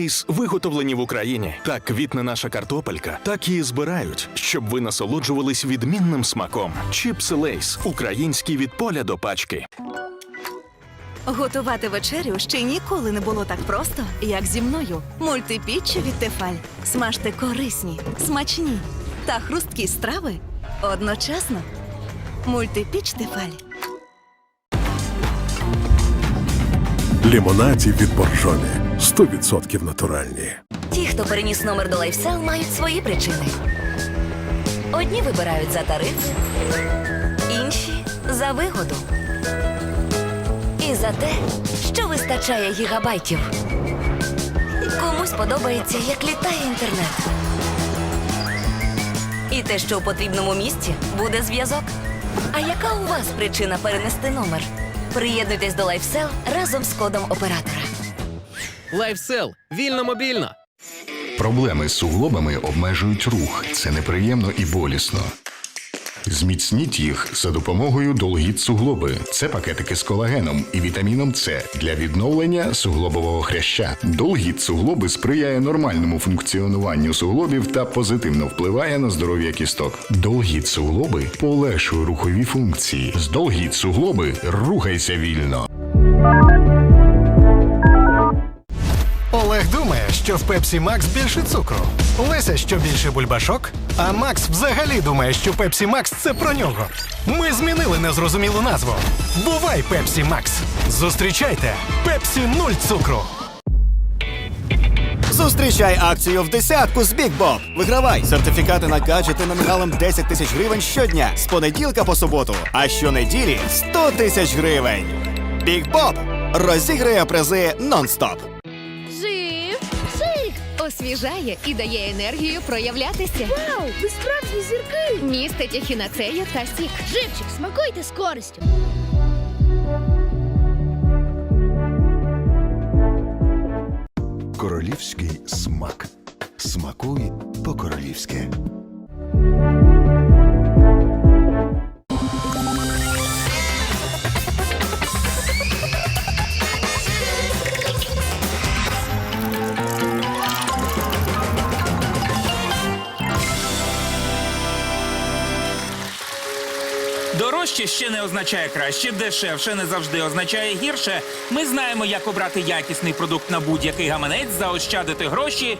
Лейс виготовлені в Україні. Так квітне наша картопелька, так її збирають, щоб ви насолоджувались відмінним смаком. Чіпси Лейс українські від поля до пачки. Готувати вечерю ще ніколи не було так просто, як зі мною. Мультипіч від Тефаль. Смажте корисні, смачні та хрусткі страви одночасно. Мультипіч Тефаль. Лімонаді від Боржомі 100% натуральні. Ті, хто переніс номер до LifeSell, мають свої причини. Одні вибирають за тариф, інші за вигоду. І за те, що вистачає гігабайтів. Комусь подобається, як літає інтернет. І те, що у потрібному місці буде зв'язок. А яка у вас причина перенести номер? Приєднуйтесь до LifeSell разом з кодом оператора. Лайфсел. Вільно мобільно. Проблеми з суглобами обмежують рух. Це неприємно і болісно. Зміцніть їх за допомогою Долгіт суглоби. Це пакетики з колагеном і вітаміном С для відновлення суглобового хряща. Долгіт суглоби сприяє нормальному функціонуванню суглобів та позитивно впливає на здоров'я кісток. Долгіт суглоби полегшує рухові функції. З Долгіт суглоби рухайся вільно. Що в Пепсі Макс більше цукру. Леся, що більше бульбашок. А Макс взагалі думає, що Пепсі Макс це про нього. Ми змінили незрозумілу назву. Бувай Пепсі Макс. Зустрічайте Пепсі нуль цукру. Зустрічай акцію в десятку з Bob. Вигравай сертифікати на гаджети номіналом 10 тисяч гривень щодня з понеділка по суботу, а щонеділі 100 тисяч гривень. Bob розіграє призи нон-стоп. Освіжає і дає енергію проявлятися. Вау, ви справжні зірки! Містить ехінацею та сік. Живчик, смакуйте з користю. Королівський смак. Смакуй по-королівськи. Дорожче ще не означає краще, дешевше не завжди означає гірше. Ми знаємо, як обрати якісний продукт на будь-який гаманець, заощадити гроші